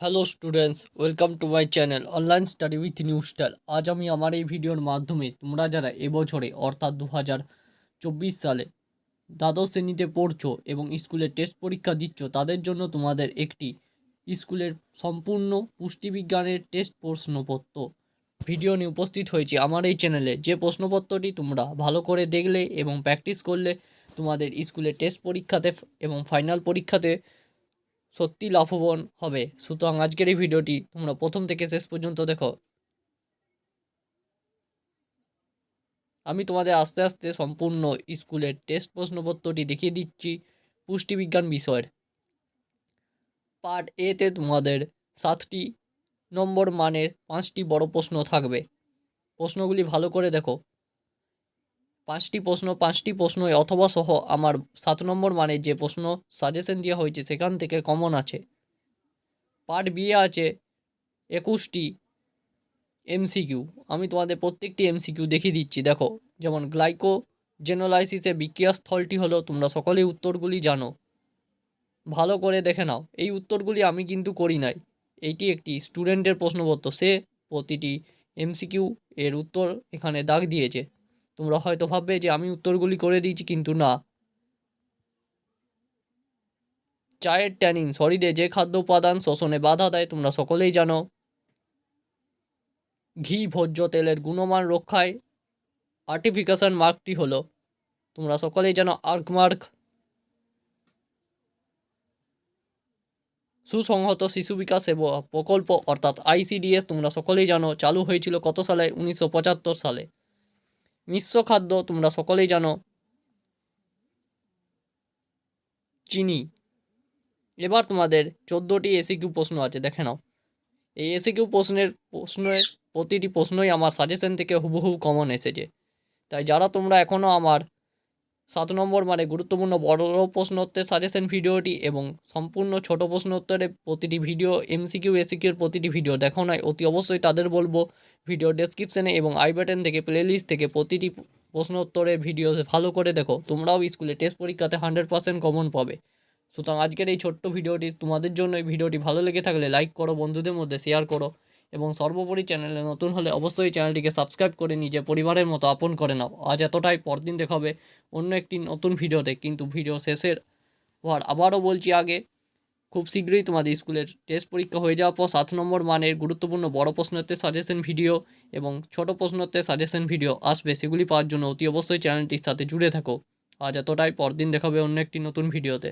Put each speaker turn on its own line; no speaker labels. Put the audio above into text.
Hello students welcome to my channel online study with new style আজ আমি আমার এই ভিডিওর মাধ্যমে তোমরা যারা এবছরে অর্থাৎ দু হাজার চব্বিশ সালে দ্বাদশ শ্রেণীতে পড়ছো এবং স্কুলে টেস্ট পরীক্ষা দিচ্ছ, তাদের জন্য তোমাদের একটি স্কুলের সম্পূর্ণ পুষ্টিবিজ্ঞানের টেস্ট প্রশ্নপত্র ভিডিও নিয়ে উপস্থিত হয়েছে আমার এই চ্যানেলে যে প্রশ্নপত্রটি তোমরা ভালো করে দেখলে এবং প্র্যাকটিস করলে তোমাদের স্কুলে টেস্ট পরীক্ষাতে এবং ফাইনাল পরীক্ষাতে সত্যি লাভবান হবে। সুতরাং আজকের এই ভিডিওটি তোমরা প্রথম থেকে শেষ পর্যন্ত দেখো। আমি তোমাদের আস্তে আস্তে সম্পূর্ণ স্কুলের টেস্ট প্রশ্নপত্রটি দেখিয়ে দিচ্ছি পুষ্টিবিজ্ঞান বিষয়ের। পার্ট এতে তোমাদের সাতটি নম্বর মানের পাঁচটি বড় প্রশ্ন থাকবে। প্রশ্নগুলি ভালো করে দেখো। পাঁচটি প্রশ্ন পাঁচটি প্রশ্ন অথবা সহ আমার সাত নম্বর মানে যে প্রশ্ন সাজেশন দেওয়া হয়েছে সেখান থেকে কমন আছে। পার্ট বিয়ে আছে একুশটি এমসিকিউ আমি তোমাদের প্রত্যেকটি এমসিকিউ দেখিয়ে দিচ্ছি। দেখো, যেমন গ্লাইকো জেনোলাইসিসের বিক্রিয়া স্থলটি হলো, তোমরা সকলেই উত্তরগুলি জানো। ভালো করে দেখে নাও। এই উত্তরগুলি আমি কিন্তু করি নাই। এটি একটি স্টুডেন্টের প্রশ্নপত্র। সে প্রতিটি এমসিকিউ এর উত্তর এখানে দাগ দিয়েছে। তোমরা হয়তো ভাববে যে আমি উত্তরগুলি করে দিয়েছি, কিন্তু না। চায়ের ট্যানিন শরীরে যে খাদ্য উপাদান শোষণে বাধা দেয়, তোমরা সকলেই জানো। ঘি, ভোজ্য তেলের গুণমান রক্ষায় আর্টিফিকেশন মার্কটি হলো, তোমরা সকলেই জানো আর্কমার্ক সুসংহত শিশু বিকাশ প্রকল্প, অর্থাৎ আইসিডিএস তোমরা সকলেই জানো, চালু হয়েছিল কত সালে? উনিশশো পঁচাত্তর সালে। মিশ্র খাদ্য তোমরা সকলেই জানো। চিনি। এবার তোমাদের চোদ্দোটি এসি কিউ প্রশ্ন আছে, দেখে নাও। এই এসি কিউ প্রশ্নের প্রশ্নের প্রতিটি প্রশ্নই আমার সাজেশন থেকে হুবহু কমন এসেছে। তাই যারা তোমরা এখনও আমার সাত নম্বর মানে গুরুত্বপূর্ণ বড় প্রশ্নোত্তর সাজেশন ভিডিওটি এবং সম্পূর্ণ ছোট প্রশ্নোত্তরের প্রতিটি ভিডিও, এমসিকিউ, এসিকিউর প্রতিটি ভিডিও দেখো নয়। অতি অবশ্যই তাদের বলব ভিডিও ডেসক্রিপশনে এবং আই বাটন থেকে প্লেলিস্ট থেকে প্রতিটি প্রশ্নোত্তরের ভিডিও ভালো করে দেখো। তোমরাও স্কুলে টেস্ট পরীক্ষাতে হান্ড্রেড পার্সেন্ট কমন পাবে। সুতরাং আজকের এই ছোট্ট ভিডিওটি তোমাদের জন্য। এই ভিডিওটি ভালো লেগে থাকলে লাইক করো, বন্ধুদের মধ্যে শেয়ার করো। এবং সর্বোপরি চ্যানেলে নতুন হলে অবশ্যই চ্যানেলটিকে সাবস্ক্রাইব করে নিজে পরিবারের মতো আপন করে নাও। আজ এতটাই, পরদিন দেখাবে অন্য একটি নতুন ভিডিওতে। কিন্তু ভিডিও শেষের পর আবারও বলছি আগে, খুব শীঘ্রই তোমাদের স্কুলের টেস্ট পরীক্ষা হয়ে যাওয়ার পর সাত নম্বর মানের গুরুত্বপূর্ণ বড় প্রশ্নোত্তর সাজেশন ভিডিও এবং ছোট প্রশ্নোত্তর সাজেশন ভিডিও আসবে, সেগুলি পাওয়ার জন্য অতি অবশ্যই চ্যানেলটির সাথে জুড়ে থাকো। আজ এতটাই, পরদিন দেখাবে অন্য একটি নতুন ভিডিওতে।